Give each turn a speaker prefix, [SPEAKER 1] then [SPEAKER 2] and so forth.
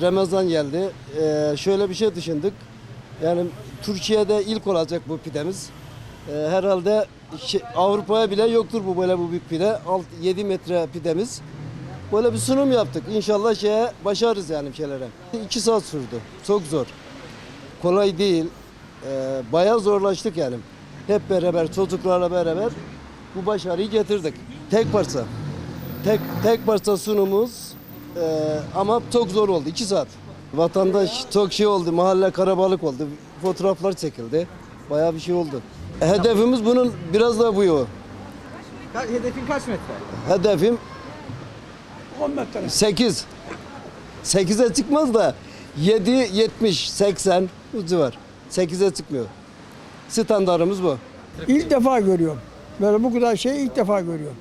[SPEAKER 1] Ramazan geldi. Ee, şöyle bir şey düşündük. Yani Türkiye'de ilk olacak bu pidemiz. Ee, herhalde Avrupa'ya bile yoktur bu böyle bu büyük pide. 7 metre pidemiz. Böyle bir sunum yaptık. İnşallah şeye başarırız yani bir şeylere. 2 saat sürdü. Çok zor. Kolay değil. Ee, bayağı zorlaştık yani. Hep beraber çocuklarla beraber bu başarıyı getirdik. Tek parça. Tek tek parça sunumumuz ee, ama çok zor oldu. 2 saat. Vatandaş çok şey oldu. Mahalle karabalık oldu. Fotoğraflar çekildi. Bayağı bir şey oldu. Hedefimiz bunun biraz daha bu.
[SPEAKER 2] Ka- hedefin kaç metre?
[SPEAKER 1] Hedefim
[SPEAKER 3] 10 metre.
[SPEAKER 1] 8. 8'e çıkmaz da 7, 70, 80 bu civar. 8'e çıkmıyor. Standartımız bu.
[SPEAKER 3] İlk defa görüyorum. Böyle bu kadar şeyi ilk defa görüyorum.